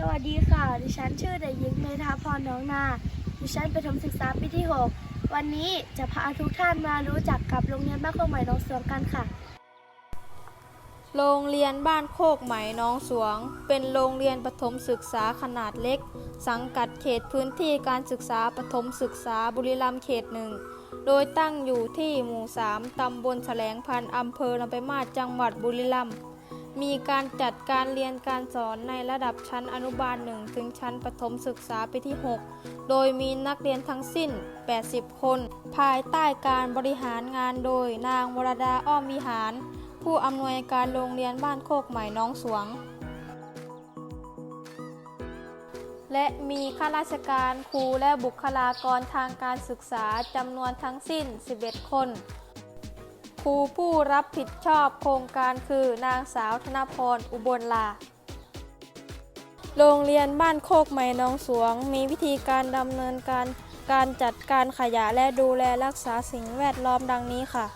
สวัสดีค่ะ ดิฉันชื่อเด็กหญิงเมธาพรน้องนา ดิฉันประถมศึกษาปีที่ 6 วันนี้จะพาทุกท่านมารู้จักกับโรงเรียนบ้านโคกใหม่หนองสวงกันค่ะ โรงเรียนบ้านโคกไหม่น้องสวง เป็นโรงเรียนประถมศึกษาขนาดเล็ก สังกัดเขตพื้นที่การศึกษาประถมศึกษาบุรีรัมย์เขตหนึ่ง โดยตั้งอยู่ที่หมู่ 3 ตำบลแสลงพันธ์อำเภอลำปางมาจังหวัดบุรีรัมย์ มีการจัดการเรียนการสอนในระดับชั้นอนุบาล 1 ถึงชั้นประถมศึกษาปีที่ 6 โดยมีนักเรียนทั้งสิ้น 80 คน ภายใต้การบริหารงานโดยนางวรดาอ้อมวิหาร ผู้อำนวยการโรงเรียนบ้านโคกใหม่น้องสวง และมีข้าราชการครูและบุคลากรทางการศึกษาจำนวนทั้งสิ้น 11 คน ครูผู้รับผิดชอบโครงการคือนางสาวธนพรอุบลลา โรงเรียนบ้านโคกใหม่น้องสวง มีวิธีการดำเนินการการจัดการขยะและดูแลรักษาสิ่งแวดล้อมดังนี้ค่ะ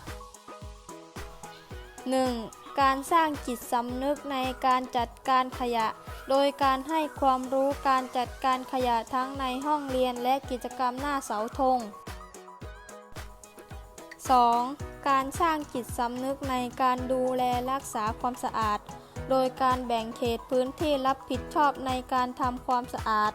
1. การสร้างจิตสำนึกในการจัดการขยะ โดยการให้ความรู้การจัดการขยะทั้งในห้องเรียนและกิจกรรมหน้าเสาธง 2. การสร้างจิตสำนึกในการดูแลรักษาความสะอาด โดยการแบ่งเขตพื้นที่รับผิดชอบในการทำความสะอาด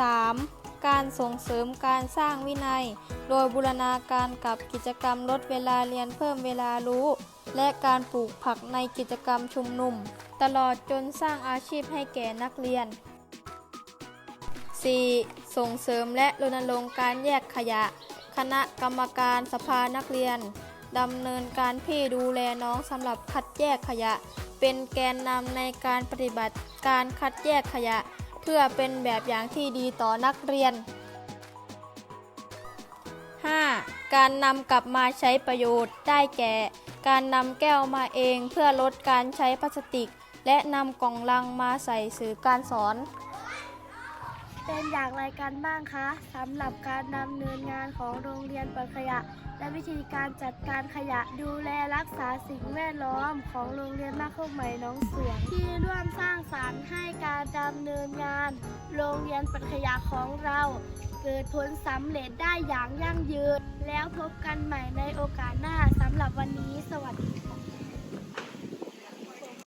3. การส่งเสริมการสร้างวินัย โดยบูรณาการกับกิจกรรมลดเวลาเรียนเพิ่มเวลารู้ และการปลูกผักในกิจกรรมชุมนุม ตลอดจนสร้างอาชีพให้แก่นักเรียน 4. ส่งเสริมและรณรงค์การแยกขยะ คณะกรรมการสภานักเรียนดำเนินการพี่ดูแลน้องสำหรับคัดแยกขยะ เป็นแกนนำในการปฏิบัติการคัดแยกขยะ เพื่อเป็นแบบอย่างที่ดีต่อนักเรียน 5. การนำกลับมาใช้ประโยชน์ได้แก่ การนำแก้วมาเองเพื่อลดการใช้พลาสติก และนำกล่องลังมาใส่สื่อการสอน เป็นอย่างไรกันบ้างคะสำหรับการดำเนินงานของโรงเรียนปิดขยะ และวิธีการจัดการขยะดูแลรักษาสิ่งแวดล้อมของโรงเรียนบ้านโคกใหม่น้องสวงที่ร่วมสร้างสรรค์ให้การดำเนินงาน โรงเรียนปิดขยะของเราเกิดผลสำเร็จได้อย่างยั่งยืน แล้วพบกันใหม่ในโอกาสหน้าสำหรับวันนี้ สวัสดีค่ะ